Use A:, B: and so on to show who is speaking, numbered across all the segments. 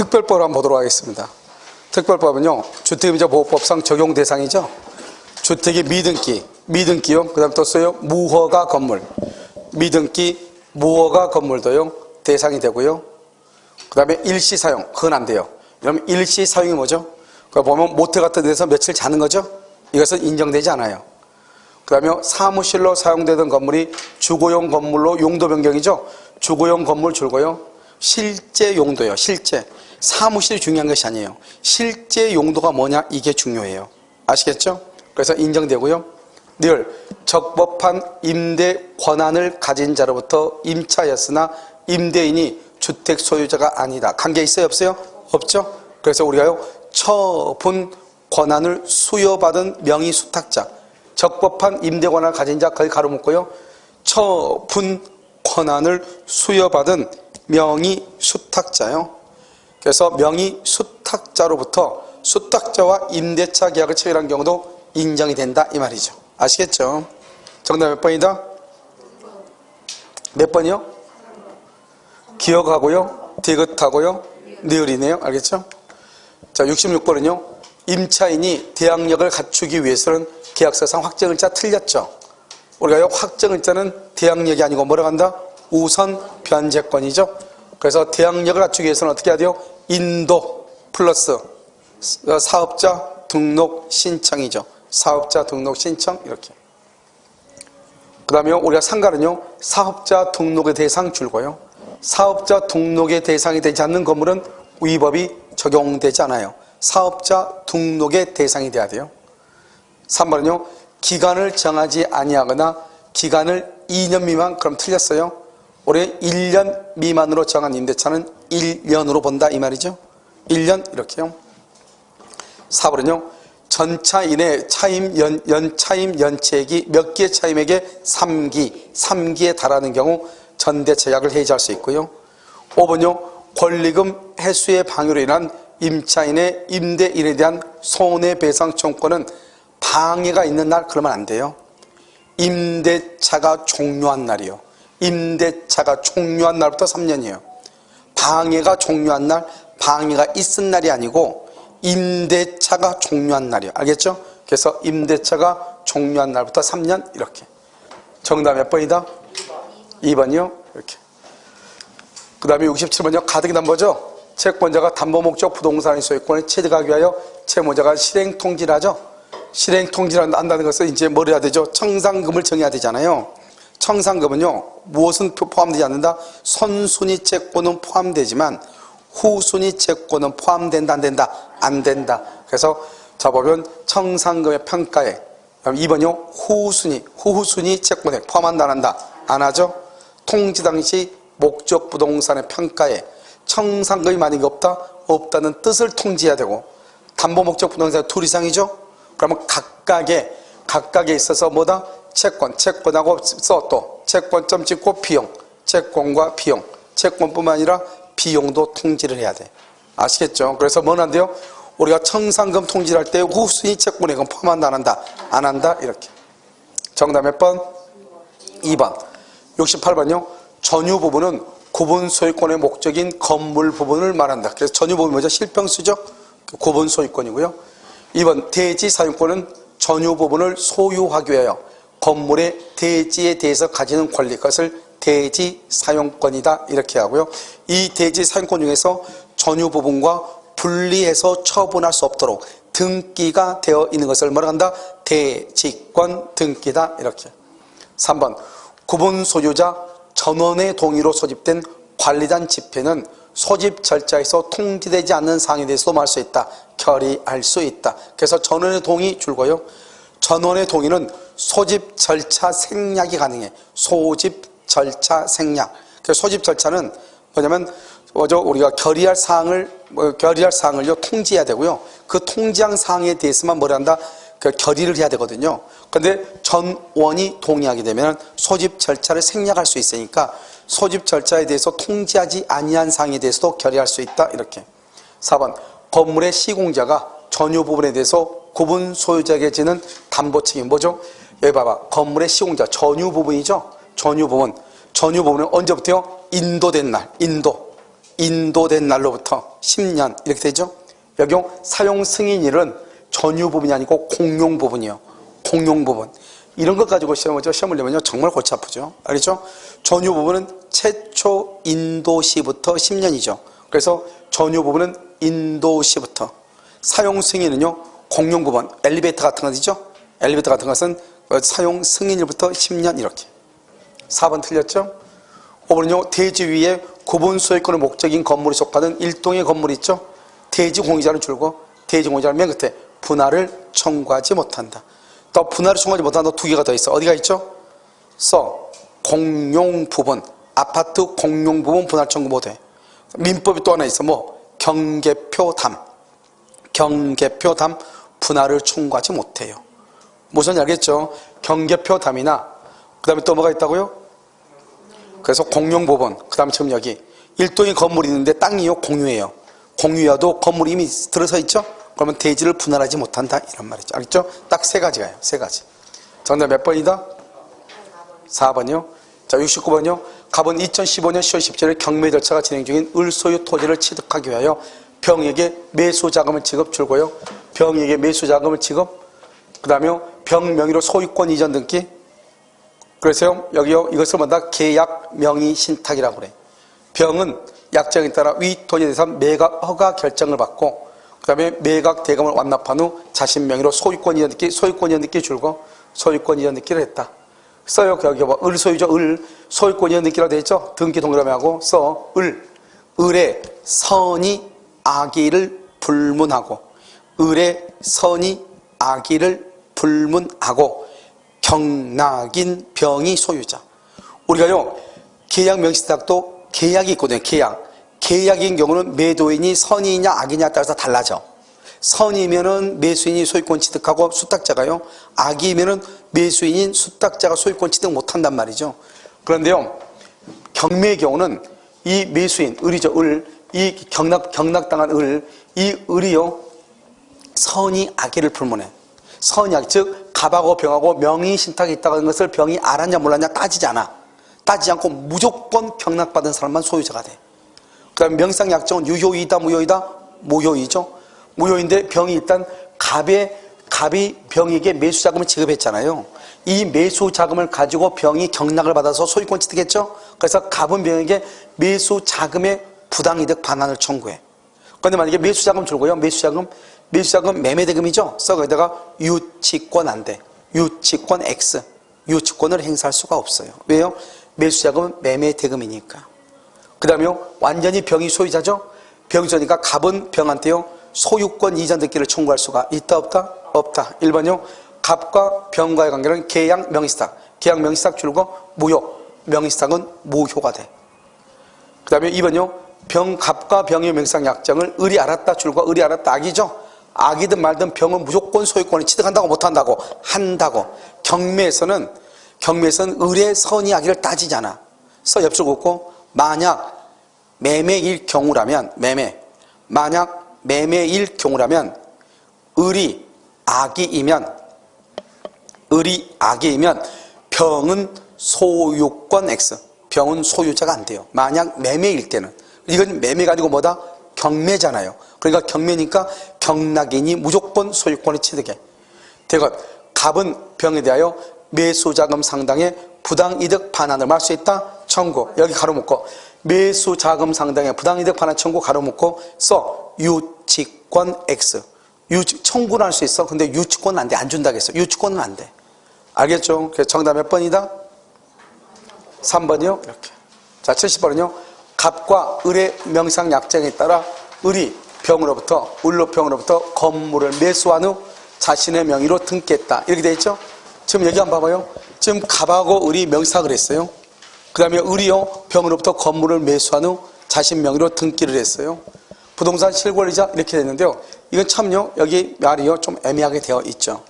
A: 특별법을 한번 보도록 하겠습니다. 특별법은요, 주택임자 보호법상 적용 대상이죠. 주택이 미등기, 미등기요. 그 다음 또 써요. 무허가 건물. 미등기, 무허가 건물도요. 대상이 되고요. 그 다음에 일시 사용, 그건 안 돼요. 그러면 일시 사용이 뭐죠? 그 보면 모텔 같은 데서 며칠 자는 거죠? 이것은 인정되지 않아요. 그 다음에 사무실로 사용되던 건물이 주거용 건물로 용도 변경이죠? 주거용 건물 줄고요. 실제 용도요, 실제. 사무실이 중요한 것이 아니에요. 실제 용도가 뭐냐? 이게 중요해요. 아시겠죠? 그래서 인정되고요. 늘 적법한 임대 권한을 가진 자로부터 임차였으나 임대인이 주택 소유자가 아니다. 관계 있어요? 없어요? 없죠? 그래서 우리가요, 처분 권한을 수여받은 명의 수탁자, 적법한 임대 권한을 가진 자, 거기 가로 묶고요. 처분 권한을 수여받은 명의 수탁자요. 그래서 명의 수탁자로부터 수탁자와 임대차 계약을 체결한 경우도 인정이 된다 이 말이죠. 아시겠죠? 정답 몇 번이다? 몇 번이요? 기억하고요, 디귿하고요, 니을이네요. 알겠죠? 자, 66번은요. 임차인이 대항력을 갖추기 위해서는 계약서상 확정일자 틀렸죠. 우리가요, 확정일자는 대항력이 아니고 뭐라고 한다? 우선 변제권이죠. 그래서 대항력을 갖추기 위해서는 어떻게 해야 돼요? 인도 플러스 사업자 등록 신청이죠. 사업자 등록 신청 이렇게. 그 다음에 우리가 상가는요, 사업자 등록의 대상 줄고요. 사업자 등록의 대상이 되지 않는 건물은 위법이 적용되지 않아요. 사업자 등록의 대상이 돼야 돼요. 3번은요, 기간을 정하지 아니하거나 기간을 2년 미만, 그럼 틀렸어요. 올해 1년 미만으로 정한 임대차는 1년으로 본다 이 말이죠. 1년 이렇게요. 4번은요. 전차 이내 차임 연, 연 차임 연체액이 몇 개의 차임액에 3기, 3기에 달하는 경우 전대체약을 해지할 수 있고요. 5번요. 권리금 해수의 방해로 인한 임차인의 임대인에 대한 손해배상 청구권은 방해가 있는 날 그러면 안 돼요. 임대차가 종료한 날이요. 임대차가 종료한 날부터 3년이에요. 방해가 종료한 날, 방해가 있은 날이 아니고 임대차가 종료한 날이에요. 알겠죠? 그래서 임대차가 종료한 날부터 3년 이렇게. 정답 몇 번이다? 2번 이요. 이렇게. 그 다음에 67번요. 가득 담보죠? 채권자가 담보 목적 부동산의 소유권을 체득하기 위하여 채무자가 실행 통지를 하죠? 실행 통지를 한다는 것은 이제 뭘 해야 되죠? 청산금을 정해야 되잖아요. 청산금은요, 무엇은 포함되지 않는다? 선순위 채권은 포함되지만 후순위 채권은 포함된다, 안 된다? 안 된다. 그래서 자 보면 청산금의 평가에 2번요, 후순위, 후순위 채권에 포함한다, 안 한다? 안 하죠? 통지 당시 목적 부동산의 평가에 청산금이 만약에 없다? 없다는 뜻을 통지해야 되고 담보 목적 부동산 둘 이상이죠? 그러면 각각의 각각에 있어서 뭐다? 채권, 채권하고 써 또 채권점 찍고 비용, 채권과 비용, 채권뿐만 아니라 비용도 통지를 해야 돼. 아시겠죠? 그래서 돼요? 우리가 청산금 통지를 할때 후순위 채권액은 포함한다 안 한다? 안 한다? 이렇게. 정답 몇 번? 2번. 68번요. 전유 부분은 구분 소유권의 목적인 건물 부분을 말한다. 그래서 전유 부분 뭐죠? 실평수죠? 구분 소유권이고요. 2번 대지 사용권은 전유 부분을 소유하기 위하여 건물의 대지에 대해서 가지는 권리 그것을 대지 사용권이다 이렇게 하고요. 이 대지 사용권 중에서 전유 부분과 분리해서 처분할 수 없도록 등기가 되어 있는 것을 뭐라 한다? 대지권 등기다 이렇게. 3번 구분 소유자 전원의 동의로 소집된 관리단 집회는 소집 절차에서 통지되지 않는 사항에 대해서도 말할 수 있다. 결의할 수 있다. 그래서 전원의 동의 줄고요. 전원의 동의는 소집 절차 생략이 가능해. 소집 절차 생략. 그 소집 절차는 뭐냐면 먼저 우리가 결의할 사항을 뭐 결의할 사항을요 통지해야 되고요. 그 통지한 사항에 대해서만 뭘 한다? 그 결의를 해야 되거든요. 근데 전원이 동의하게 되면 소집 절차를 생략할 수 있으니까 소집 절차에 대해서 통지하지 아니한 사항에 대해서도 결의할 수 있다. 이렇게. 4번 건물의 시공자가 전유 부분에 대해서 구분 소유자에게 지는 담보 책임 뭐죠? 여기 봐봐. 건물의 시공자 전유 부분이죠. 전유 부분. 전유 부분은 언제부터요? 인도된 날. 인도. 인도된 날로부터 10년 이렇게 되죠. 여기 사용 승인일은 전유 부분이 아니고 공용 부분이요. 공용 부분. 이런 것 가지고 시험을 시험을 내면요 정말 골치 아프죠. 알겠죠? 전유 부분은 최초 인도시부터 10년이죠. 그래서 전유 부분은 인도시부터 사용 승인은요 공용 부분 엘리베이터 같은 것이죠. 엘리베이터 같은 것은 사용 승인일부터 10년 이렇게. 4번 틀렸죠? 5번은요 대지 위에 구분 소유권의 목적인 건물이 속하는 일동의 건물이 있죠. 대지 공유자는 줄고 대지 공유자는 맨 끝에 분할을 청구하지 못한다. 또 분할을 청구하지 못한다 두 개가 더 있어. 어디가 있죠? 써 공용 부분 아파트 공용 부분 분할 청구 못해. 민법이 또 하나 있어. 뭐 경계표 담 경계표 담 분할을 청구하지 못해요. 무슨 알겠죠? 경계표 담이나 그 다음에 또 뭐가 있다고요? 그래서 공용 부분 그다음에 지금 여기 일동의 건물이 있는데 땅이요 공유예요. 공유여도 건물이 이미 들어서 있죠? 그러면 대지를 분할하지 못한다 이런 말이죠. 알겠죠? 딱 세 가지가요. 세 가지. 정답 몇 번이다? 4번이요. 자, 69번이요. 갑은 2015년 10월 17일 경매 절차가 진행 중인 을소유 토지를 취득하기 위하여 병에게 매수 자금을 지급 줄고요. 병에게 매수 자금을 지급. 그 다음에 병 명의로 소유권 이전 등기. 그래서요. 여기요. 이것을 뭐다 계약 명의 신탁이라고 그래. 병은 약정에 따라 위 토지에 대해서 매각 허가 결정을 받고 그 다음에 매각 대금을 완납한 후 자신 명의로 소유권 이전 등기, 소유권 이전 등기 줄고 소유권 이전 등기를 했다. 써요. 여기 뭐 을소유죠. 을 소유권 이전 등기라고 되어 있죠. 등기 동그라미하고 써 을. 을의 선이 악의를 불문하고 을의 선이 악의를 불문하고 경락인 병이 소유자. 우리가요 계약 명시탁도 계약이 있거든요. 계약. 계약인 경우는 매도인이 선이냐 악이냐에 따라서 달라져. 선이면은 매수인이 소유권 취득하고 수탁자가요. 악이면은 매수인인 수탁자가 소유권 취득 못한단 말이죠. 그런데요, 경매의 경우는 이 매수인, 을이죠, 을, 이 경락, 경락당한 을, 이 을이요, 선이 악의를 불문해. 악, 즉, 갑하고 병하고 명의 신탁이 있다는 것을 병이 알았냐 몰랐냐 따지지 않아. 따지지 않고 무조건 경락받은 사람만 소유자가 돼. 그 다음에 명상약정은 유효이다, 무효이다? 무효이죠. 무효인데 병이 일단 갑의, 갑이 병에게 매수자금을 지급했잖아요. 이 매수자금을 가지고 병이 경락을 받아서 소유권 취득했죠. 그래서 갑은 병에게 매수자금의 부당이득 반환을 청구해. 그런데 만약에 매수자금 줄고요. 매수자금, 매수자금 매매대금이죠. 써 거기다가 유치권 안 돼. 유치권 X. 유치권을 행사할 수가 없어요. 왜요? 매수자금은 매매대금이니까. 그 다음에 완전히 병이 소유자죠? 병이니까 갑은 병한테요, 소유권 이전 등기를 청구할 수가 있다, 없다? 없다. 1번요, 갑과 병과의 관계는 계약 명의스탁. 계약 명의스탁 줄고 무효. 명의스탁은 무효가 돼. 그 다음에 2번요, 병, 갑과 병의 명상 약정을 을이 알았다 줄고 을이 알았다 악이죠? 악이든 말든 병은 무조건 소유권을 취득한다고 못한다고 한다고. 경매에서는, 경매에서는 을의 선의 악의를 따지잖아. 써 옆줄 긋고 만약 매매일 경우라면 매매. 만약 매매일 경우라면 을이 악이이면 을이 악이이면 병은 소유권 X. 병은 소유자가 안 돼요. 만약 매매일 때는. 이건 매매가 아니고 뭐다? 경매잖아요. 그러니까 경매니까 경락인이 무조건 소유권을 취득해. 대것 갑은 병에 대하여 매수자금 상당의 부당이득 반환을 말할 수 있다. 청구. 여기 가로 묶고 매수 자금 상당의 부당이득 반환 청구 가로 묶고 써 유치권 X. 유치, 청구는 할수 있어. 근데 유치권은 안 돼. 안 준다겠어. 유치권은 안 돼. 알겠죠? 그래서 정답 몇 번이다? 3번이요? 이렇게. 자 70번은요. 갑과 을의 명상 약정에 따라 을이 병으로부터 을로 병으로부터 건물을 매수한 후 자신의 명의로 등기했다 이렇게 돼 있죠? 지금 여기 한번 봐봐요 지금 갑하고 을이 명상을 했어요 그 다음에 을이요 병으로부터 건물을 매수한 후 자신 명의로 등기를 했어요. 부동산 실권이자 이렇게 됐는데요. 이건 참요 여기 말이요 좀 애매하게 되어 있죠.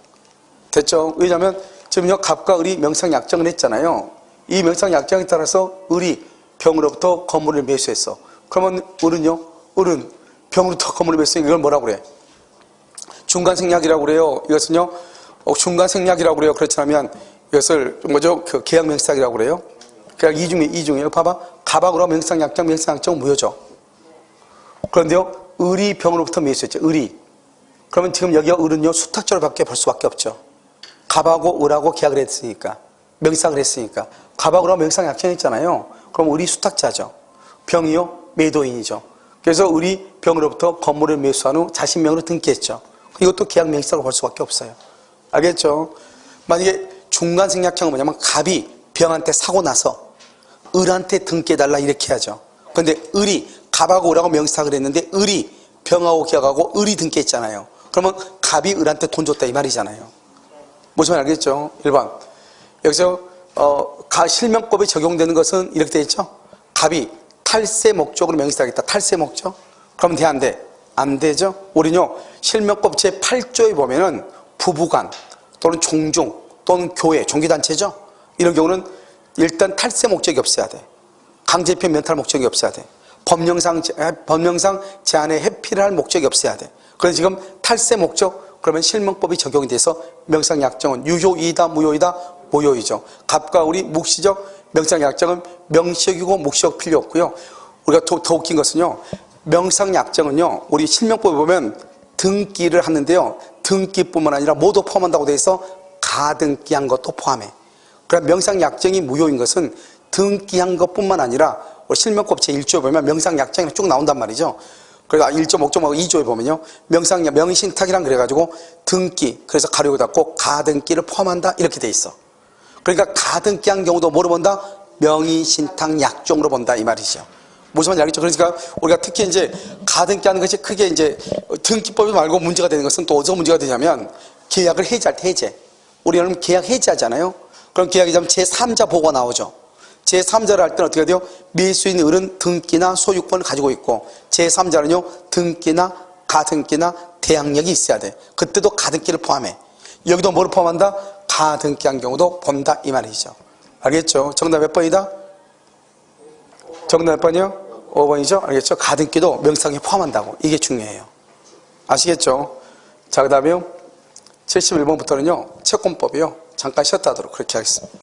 A: 됐죠? 왜냐하면 지금요 갑과 을이 명상 약정을 했잖아요. 이 명상 약정에 따라서 을이 병으로부터 건물을 매수했어. 그러면 을은요 을은 병으로부터 건물을 매수했으니 이걸 뭐라고 그래? 중간 생략이라고 그래요. 이것은요 어, 중간 생략이라고 그래요. 그렇지 않으면 이것을 뭐죠? 그 계약 명시작이라고 그래요. 그냥 이 중에 이 중에 봐봐 가방으로 명상 약정 명상 약정 무효죠. 그런데요, 을이 병으로부터 매수했죠. 을이. 그러면 지금 여기가 을은요, 수탁절밖에 볼 수밖에 없죠. 갑하고 을하고 계약을 했으니까. 명상을 했으니까. 을하고 명상 약정했잖아요. 그럼 을이 수탁자죠. 병이요, 매도인이죠. 그래서 을이 병으로부터 건물을 매수한 후 자신 명으로 등기했죠. 이것도 계약 명의상으로 볼 수밖에 없어요. 알겠죠? 만약에 중간 생략형은 뭐냐면 갑이 병한테 사고 나서 을한테 등기해달라 이렇게 하죠. 근데 을이 갑하고 을하고 명상을 했는데 을이 병하고 계약하고 을이 등기했잖아요. 그러면 갑이 을한테 돈 줬다 이 말이잖아요. 무슨 말 알겠죠? 1번. 여기서 어, 가 실명법에 적용되는 것은 이렇게 되어 있죠? 갑이 탈세 목적으로 명시하겠다. 탈세 목적? 그러면 돼, 안 돼? 안 되죠? 우리는요, 실명법 제8조에 보면은 부부간 또는 종종 또는 교회, 종교단체죠? 이런 경우는 일단 탈세 목적이 없어야 돼. 강제표 면탈 목적이 없어야 돼. 법령상, 제- 아, 법령상 제한에 회피를 할 목적이 없어야 돼. 그래서 지금 탈세 목적, 그러면 실명법이 적용이 돼서 명상 약정은 유효이다, 무효이다, 무효이죠. 갑과 을이 묵시적 명상 약정은 명시적이고 묵시적 필요 없고요. 우리가 더, 더 웃긴 것은요. 명상 약정은요. 우리 실명법에 보면 등기를 하는데요. 등기뿐만 아니라 모두 포함한다고 돼 있어 가등기한 것도 포함해. 그럼 명상 약정이 무효인 것은 등기한 것뿐만 아니라 실명법 제1조에 보면 명상 약정이 쭉 나온단 말이죠. 그래서 1조 목적하고 2조에 보면요. 명상, 명의신탁이란 그래가지고 등기, 그래서 가려고 닫고 가등기를 포함한다 이렇게 돼 있어. 그러니까 가등기한 경우도 뭐로 본다? 명의신탁 약정으로 본다 이 말이죠. 무슨 말인지 알겠죠? 그러니까 우리가 특히 이제 가등기하는 것이 크게 이제 등기법이 말고 문제가 되는 것은 또 어디서 문제가 되냐면 계약을 해지할 때 해제. 우리는 계약 해지하잖아요. 그럼 계약이 되면 제3자 보고가 나오죠. 제3자를 할 때는 어떻게 돼요? 매수인 을은 등기나 소유권을 가지고 있고 제3자는요 등기나 가등기나 대항력이 있어야 돼. 그때도 가등기를 포함해. 여기도 뭐를 포함한다? 가등기한 경우도 본다 이 말이죠. 알겠죠? 정답 몇 번이다? 정답 몇 번이요? 5번이죠? 알겠죠? 가등기도 명상에 포함한다고. 이게 중요해요. 아시겠죠? 자, 그 다음에요. 71번부터는요, 채권법이요. 잠깐 쉬었다 하도록 그렇게 하겠습니다.